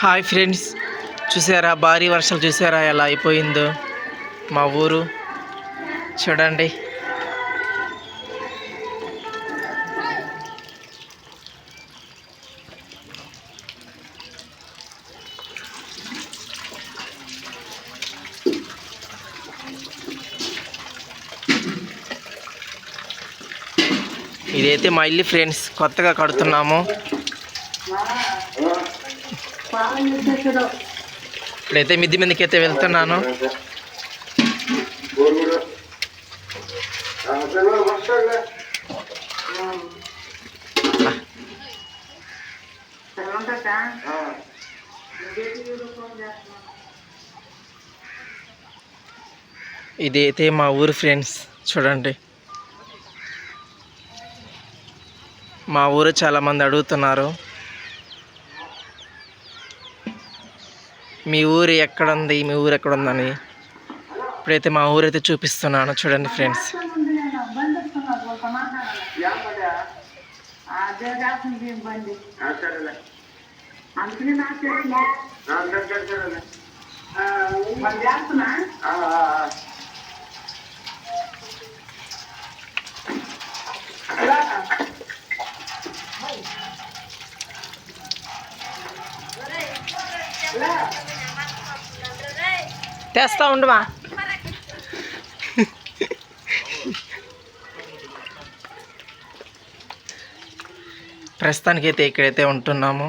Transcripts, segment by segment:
Hi friends చూసారా? భారీ వర్షాలు చూసారా? ఎలా అయిపోయిందో మా ఊరు. చూడండి. ఇదైతే మా ఇల్లు ఫ్రెండ్స్ కొత్తగా కడుతున్నాము. ఇప్పుడైతే మిద్ది మీదకి అయితే వెళ్తున్నాను. ఇదైతే మా ఊరు ఫ్రెండ్స్ చూడండి. మా ఊరు చాలామంది అడుగుతున్నారు. మీ ఊరు ఎక్కడ ఉంది మీ ఊరు ఎక్కడ ఉందని ఇప్పుడైతే మా ఊరైతే చూపిస్తున్నాను. చూడండి ఫ్రెండ్స్. Yeah. తెస్తా ఉండమా ప్రస్తుతానికి అయితే ఇక్కడైతే ఉంటున్నాము.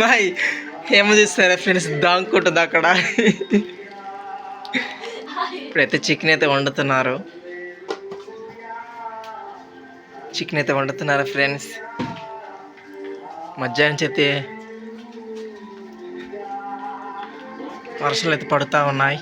బాయ్. ఏమో చూస్తారా ఫ్రెండ్స్ దాంకుంటుంది అక్కడ. ఇప్పుడైతే చికెన్ అయితే వండుతున్నారు. చికెన్ అయితే వండుతున్నారు ఫ్రెండ్స్. మధ్యాహ్నం చేతి వర్షాలు అయితే పడుతూ ఉన్నాయి